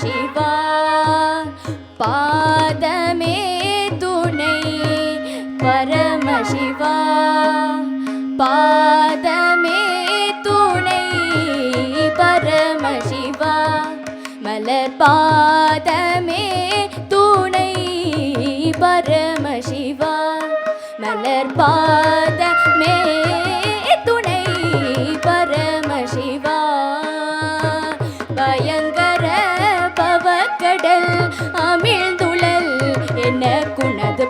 சிவா பாதமே துணை பரமசிவா பாதமே துணை பரமசிவா மலர் பாதமே துணை பரமசிவா மலர் பாத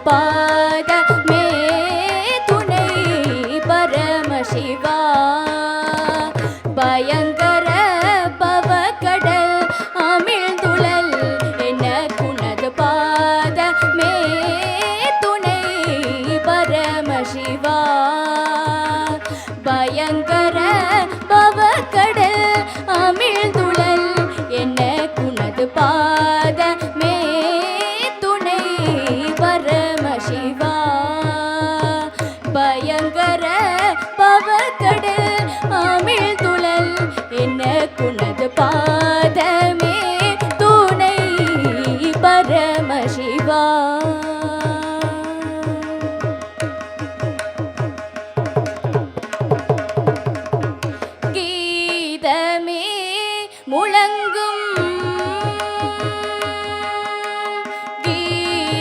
把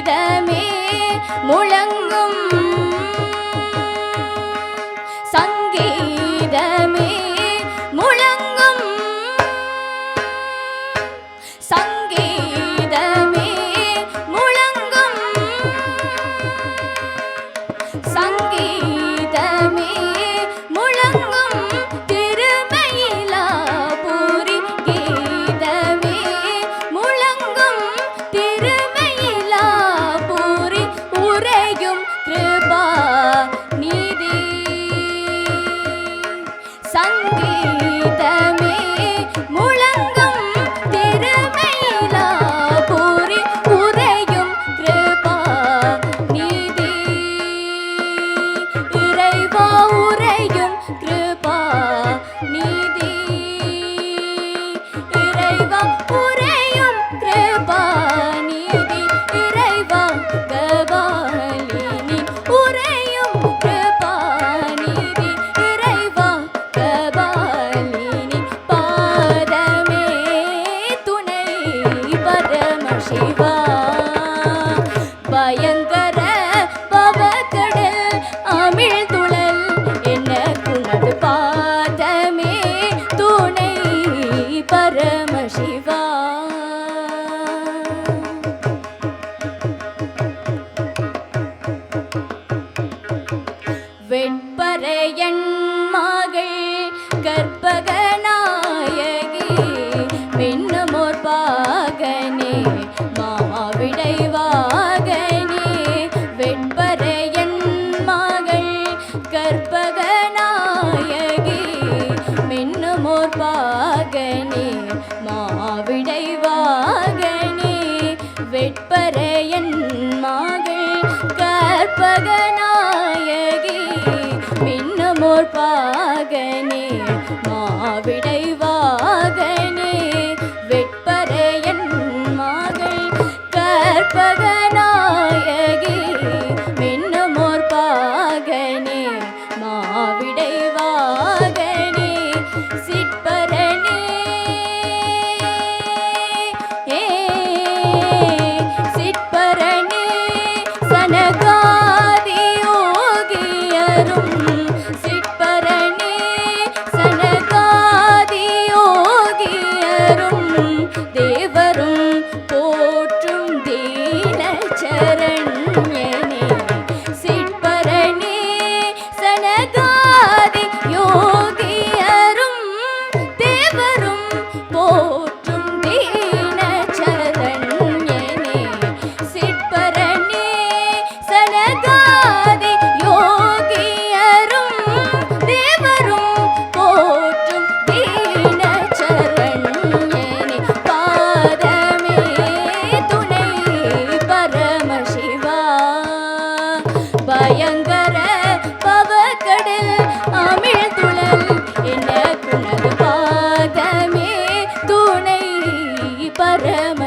கீதமே முழங்கும் வெட்பறையன் மகள் கற்பகநாயகி மின்னமோர் பாகனே மாவிடைவாகனே வெட்பறையன் மகள் கற்பகநாயகி மின்னமோர் பாகனே மாவிடைவாகனே வெட்பறையன் மகள் கற்பகனா மோர் பாகனே மாவிடை I'm